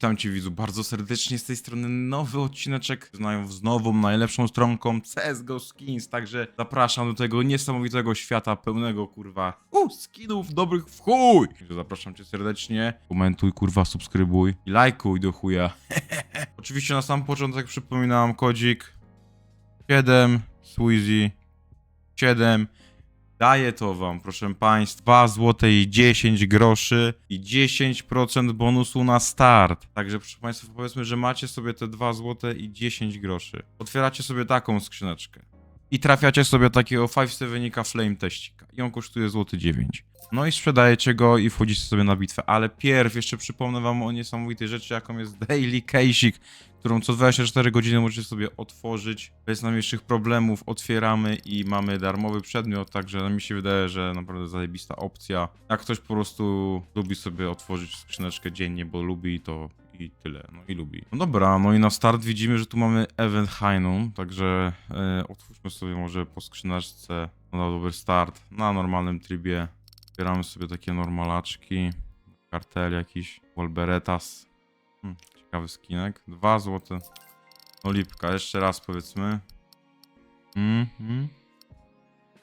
Witam Cię widzu bardzo serdecznie z tej strony nowy odcineczek z nową, najlepszą stronką CSGO Skins, także zapraszam do tego niesamowitego świata pełnego kurwa u, skinów dobrych w chuj! Zapraszam Cię serdecznie, komentuj kurwa, subskrybuj i lajkuj do chuja. Oczywiście na sam początek przypominam kodzik 7 Sweezy 7 Daję to wam, proszę państwa, złote i 10 groszy i 10% bonusu na start. Także proszę państwa, powiedzmy, że macie sobie te 2 złote i 10 groszy. Otwieracie sobie taką skrzyneczkę i trafiacie sobie takiego 5 wynika flame teścika i on kosztuje złoty 9. No i sprzedajecie go i wchodzicie sobie na bitwę, ale pierw jeszcze przypomnę wam o niesamowitej rzeczy, jaką jest Daily Case'ik, którą co 24 godziny możecie sobie otworzyć bez najmniejszych problemów. Otwieramy i mamy darmowy przedmiot, także mi się wydaje, że naprawdę zajebista opcja. Jak ktoś po prostu lubi sobie otworzyć skrzyneczkę dziennie, bo lubi to i tyle, no i lubi. No dobra, no i na start widzimy, że tu mamy Event Hynum, także e, otwórzmy sobie może po skrzyneczce no, dobry start, na normalnym trybie. Zbieramy sobie takie normalaczki, kartel jakiś, Wolberetas. Hmm, ciekawy skinek. Dwa złote. No lipka, jeszcze raz powiedzmy. Mhm.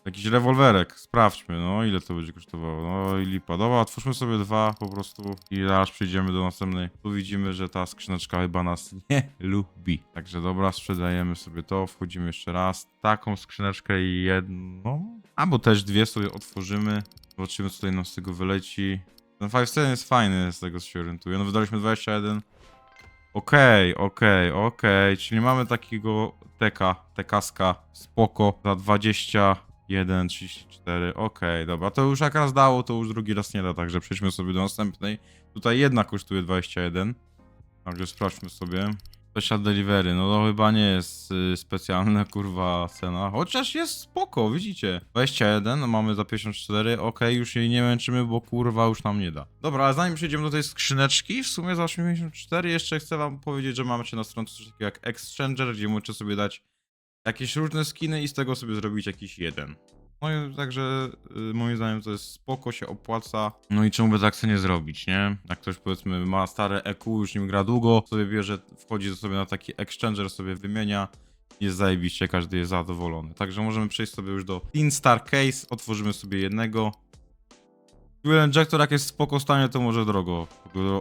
Jakiś rewolwerek, sprawdźmy, no ile to będzie kosztowało. No i lipa. Dobra, otwórzmy sobie dwa po prostu i aż przejdziemy do następnej. Tu widzimy, że ta skrzyneczka chyba nas nie lubi. Także dobra, sprzedajemy sobie to, wchodzimy jeszcze raz. Taką skrzyneczkę i jedną, albo też dwie sobie otworzymy. Zobaczymy, co tutaj nam z tego wyleci. Ten 5 jest fajny, z tego co się orientuję. No wydaliśmy 21. Okej, okej, okej, czyli mamy takiego teka, tekaska, spoko, za 21, 34, okej, dobra, to już jak raz dało, to już drugi raz nie da, także przejdźmy sobie do następnej. Tutaj jedna kosztuje 21, także sprawdźmy sobie. Special Delivery, no to chyba nie jest y, specjalna kurwa cena, chociaż jest spoko, widzicie. 21, no mamy za 54, okej, już jej nie męczymy, bo kurwa już nam nie da. Dobra, ale zanim przejdziemy do tej skrzyneczki, w sumie za 84 jeszcze chcę wam powiedzieć, że mamy na stronce coś takiego jak Exchanger, gdzie możecie sobie dać jakieś różne skiny i z tego sobie zrobić jakiś jeden. No i także y, moim zdaniem to jest spoko, się opłaca. No i czemu by tak nie zrobić, nie? Jak ktoś powiedzmy ma stare EQ, już nim gra długo, sobie bierze, wchodzi sobie na taki exchanger, sobie wymienia. Jest zajebiście, każdy jest zadowolony. Także możemy przejść sobie już do Thin Star Case, otworzymy sobie jednego. Fuel Injector jak jest spoko stanie, to może drogo.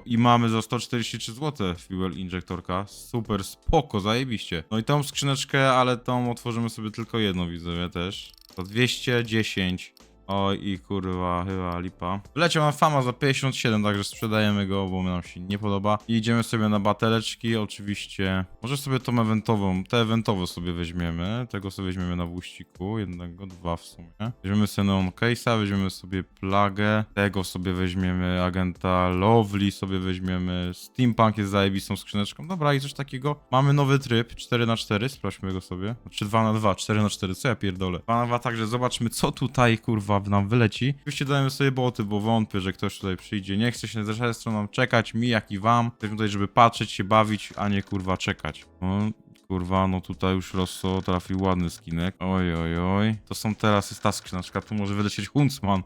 I mamy za 143 zł Fuel Injectorka. Super, spoko, zajebiście. No i tą skrzyneczkę, ale tą otworzymy sobie tylko jedną, widzowie też. To 210. Oj i kurwa, chyba lipa. Wleciał na fama za 57, także sprzedajemy go, bo nam się nie podoba. I idziemy sobie na bateleczki, oczywiście. Może sobie tą eventową, te eventowe sobie weźmiemy. Tego sobie weźmiemy na wóźciku, jednego, dwa w sumie. Weźmiemy sobie Neon Case'a, weźmiemy sobie plagę. Tego sobie weźmiemy, agenta Lovely sobie weźmiemy. Steampunk jest zajebistą skrzyneczką. Dobra, i coś takiego. Mamy nowy tryb, 4x4, sprawdźmy go sobie. Znaczy 2x2, 4x4, co ja pierdolę. 2x2, także zobaczmy, co tutaj kurwa nam wyleci. Oczywiście dajemy sobie boty, bo wątpię, że ktoś tutaj przyjdzie. Nie chce się za żadną stroną czekać, mi jak i wam. Jesteśmy tutaj, żeby patrzeć, się bawić, a nie kurwa czekać. No, kurwa, no tutaj już Rosso trafił ładny skinek. Oj, oj, oj. To są teraz, jest ta skrzynka, na przykład tu może wylecieć Huntsman.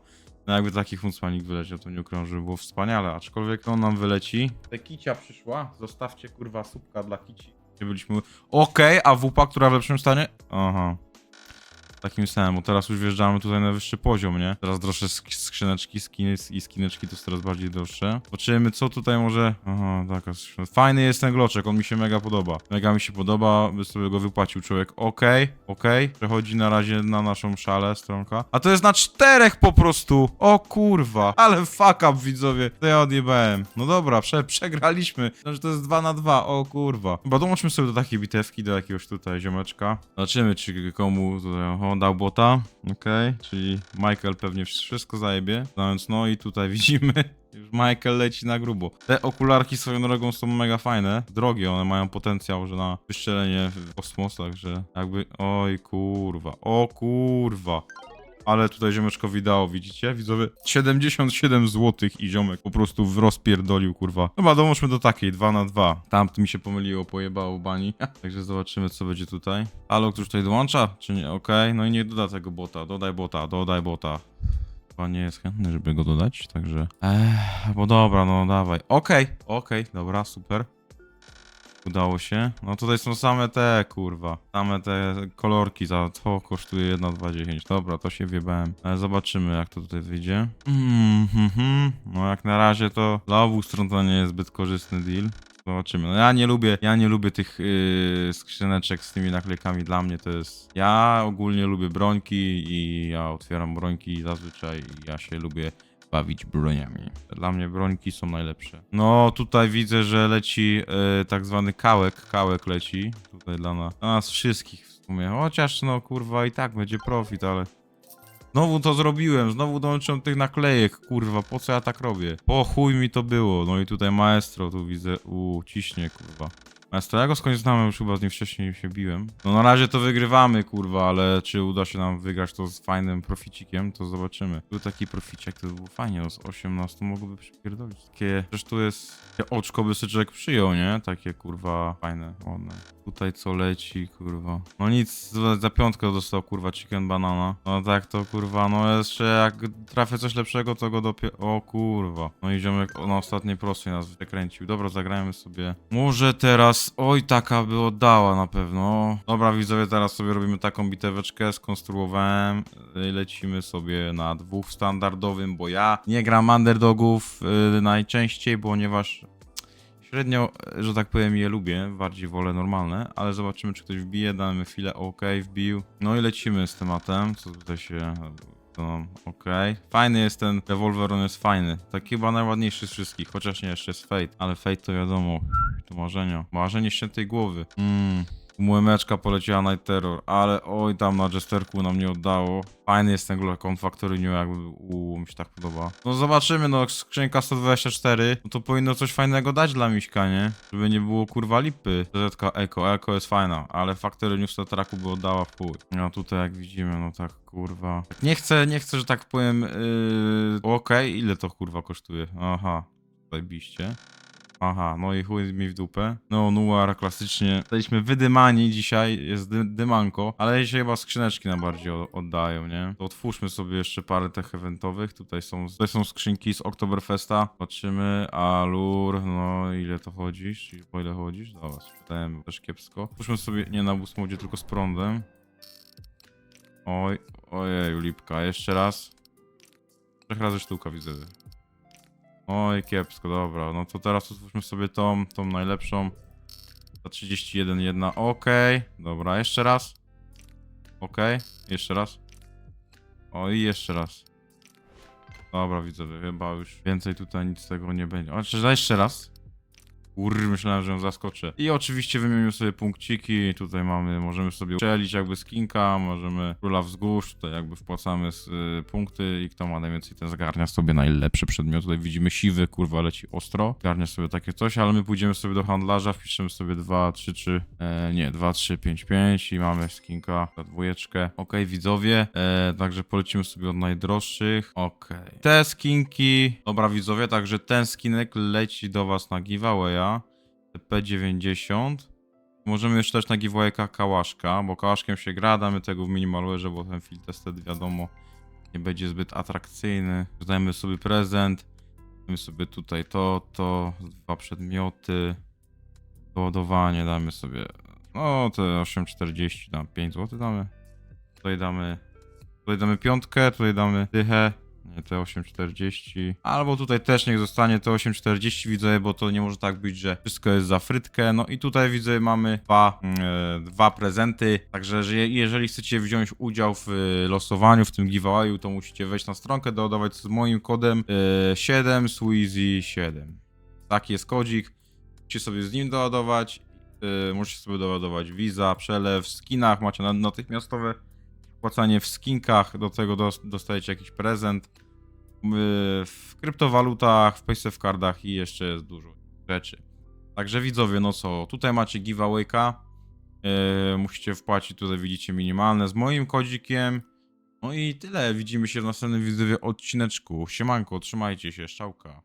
No jakby taki Huntsmanik wyleciał, to nie ukrąży, było wspaniale. Aczkolwiek on nam wyleci. Te kicia przyszła, zostawcie kurwa słupka dla kici. Gdzie byliśmy... Okej, a wupa, która w lepszym stanie? Aha takim samym, bo teraz już wjeżdżamy tutaj na wyższy poziom, nie? Teraz droższe sk- skrzyneczki, skiny i skineczki to coraz bardziej droższe. Zobaczymy, co tutaj może... Aha, taka. Fajny jest ten gloczek, on mi się mega podoba. Mega mi się podoba, by sobie go wypłacił człowiek. Okej, okej. Przechodzi na razie na naszą szalę stronka. A to jest na czterech po prostu! O kurwa! Ale fuck up, widzowie. To ja odjebałem. No dobra, prze przegraliśmy. Znaczy to jest 2 na 2. o kurwa. Chyba dołączmy sobie do takiej bitewki, do jakiegoś tutaj ziomeczka. Zobaczymy, czy komu tutaj... O, dał bota. Okej, czyli Michael pewnie wszystko zajebie. No i tutaj widzimy, już Michael leci na grubo. Te okularki swoją drogą są mega fajne. Drogie, one mają potencjał, że na wystrzelenie w kosmos, także jakby... Oj kurwa, o kurwa. Ale tutaj ziomeczkowi dało, widzicie? Widzowie, 77 zł i ziomek po prostu w rozpierdolił, kurwa. Chyba dołączmy do takiej, 2 na 2 Tam mi się pomyliło, pojebało bani. Także zobaczymy, co będzie tutaj. Halo, ktoś tutaj dołącza? Czy nie? Okej, no i nie doda tego bota. Dodaj bota, dodaj bota. nie jest chętny, żeby go dodać, także... Ech, bo dobra, no dawaj. Okej, okej, dobra, super. Udało się. No tutaj są same te, kurwa. Same te kolorki za to kosztuje 1,210. Dobra, to się wiebałem. Ale zobaczymy jak to tutaj wyjdzie. Mm, hmm, hmm. No jak na razie to dla obu stron to nie jest zbyt korzystny deal. Zobaczymy. No ja nie lubię, ja nie lubię tych yy, skrzyneczek z tymi naklejkami. Dla mnie to jest. Ja ogólnie lubię brońki i ja otwieram brońki zazwyczaj i ja się lubię bawić broniami. Dla mnie brońki są najlepsze. No tutaj widzę, że leci yy, tak zwany kałek. Kałek leci tutaj dla nas, dla nas wszystkich w sumie. Chociaż no kurwa i tak będzie profit, ale Znowu to zrobiłem, znowu dołączyłem tych naklejek, kurwa, po co ja tak robię? Po chuj mi to było, no i tutaj maestro, tu widzę, uuu, ciśnie, kurwa. Maestro, ja go skądś znam, już chyba z nim wcześniej się biłem. No na razie to wygrywamy, kurwa, ale czy uda się nam wygrać to z fajnym proficikiem, to zobaczymy. Tu taki proficik, to by było fajnie, no z 18 mogłoby przypierdolić. Takie, przecież tu jest, takie oczko by człowiek przyjął, nie? Takie, kurwa, fajne, ładne. Tutaj co leci, kurwa. No nic, za piątkę dostał, kurwa, chicken banana. No tak to, kurwa, no jeszcze jak trafię coś lepszego, to go dopiero... O kurwa. No i ziomek na ostatniej prostej nas wykręcił. Dobra, zagrajmy sobie. Może teraz... Oj, taka by oddała na pewno. Dobra, widzowie, teraz sobie robimy taką biteweczkę. Skonstruowałem. Y, Lecimy sobie na dwóch standardowym, bo ja nie gram underdogów y, najczęściej, ponieważ Średnio, e, że tak powiem, je lubię, bardziej wolę normalne, ale zobaczymy, czy ktoś wbije, damy chwilę, ok, wbił. No i lecimy z tematem, co tutaj się... No, okej. Fajny jest ten rewolwer, on jest fajny. Tak chyba najładniejszy z wszystkich, chociaż nie, jeszcze jest Fate. Ale Fate to wiadomo, to marzenia. Marzenie świętej głowy. Mmm. Młemeczka poleciała Night Terror, ale oj tam na Jesterku nam nie oddało. Fajny jest ten Glocon Factory New, jakby u mi się tak podoba. No zobaczymy, no skrzynka 124, no to powinno coś fajnego dać dla Miśka, nie? Żeby nie było kurwa lipy. ZK Eco, Eco jest fajna, ale Factory New Statraku by oddała w chuj. No tutaj jak widzimy, no tak kurwa. Nie chcę, nie chcę, że tak powiem, yy... okej, ile to kurwa kosztuje? Aha, zajebiście. Aha, no i chuj mi w dupę. No, Nuar klasycznie. Jesteśmy wydymani dzisiaj, jest dy dymanko, ale się chyba skrzyneczki na bardziej oddają, nie? To otwórzmy sobie jeszcze parę tych eventowych. Tutaj są, tutaj są skrzynki z Oktoberfesta. Patrzymy, Alur, no ile to chodzisz? Czyli po ile chodzisz? Dobra, sprzedałem też kiepsko. Otwórzmy sobie, nie na busmodzie, tylko z prądem. Oj, ojej, lipka, jeszcze raz. Trzech razy sztuka widzę. Oj, kiepsko, dobra. No to teraz otwórzmy sobie tą, tą najlepszą. Za 31 jedna. Okej. Dobra, jeszcze raz. Okej. Jeszcze raz. O i jeszcze raz. Dobra, widzowie, chyba już więcej tutaj nic z tego nie będzie. Czy jeszcze raz? Kur, myślałem, że ją zaskoczę. I oczywiście wymienił sobie punkciki. Tutaj mamy, możemy sobie strzelić jakby skinka, możemy króla wzgórz, tutaj jakby wpłacamy z, y, punkty i kto ma najwięcej, ten zgarnia sobie najlepszy przedmiot. Tutaj widzimy siwy, kurwa, leci ostro. Zgarnia sobie takie coś, ale my pójdziemy sobie do handlarza, wpiszemy sobie 2, 3, 3, e, nie, 2, 3, 5, 5 i mamy skinka za dwójeczkę. Okej, widzowie, e, także polecimy sobie od najdroższych. Okej. Te skinki, dobra widzowie, także ten skinek leci do was na giveawaya. P90. Możemy jeszcze dać na giveawayka kałaszka, bo kałaszkiem się gra, damy tego w minimalwerze, bo ten field tested wiadomo nie będzie zbyt atrakcyjny. Dajmy sobie prezent. Damy sobie tutaj to, to, dwa przedmioty. Doładowanie damy sobie, no te 8,40, tam 5 zł damy. Tutaj damy, tutaj damy piątkę, tutaj damy dychę. Nie, te 8,40. Albo tutaj też niech zostanie te 8,40 widzę, bo to nie może tak być, że wszystko jest za frytkę. No i tutaj widzę mamy dwa, e, dwa prezenty. Także że je- jeżeli chcecie wziąć udział w e, losowaniu w tym giveawayu, to musicie wejść na stronkę, dodawać z moim kodem e, 7 Sweezy 7. Taki jest kodzik. Musicie sobie z nim doładować. E, możecie sobie doładować Visa, przelew, w skinach macie na- natychmiastowe płacanie w skinkach, do tego dos- dostajecie jakiś prezent. Yy, W kryptowalutach, w paysafe cardach i jeszcze jest dużo rzeczy. Także widzowie, no co, tutaj macie giveawayka. Yy, musicie wpłacić, tutaj widzicie minimalne z moim kodzikiem. No i tyle, widzimy się w następnym widzowie odcineczku. Siemanko, trzymajcie się, szczałka.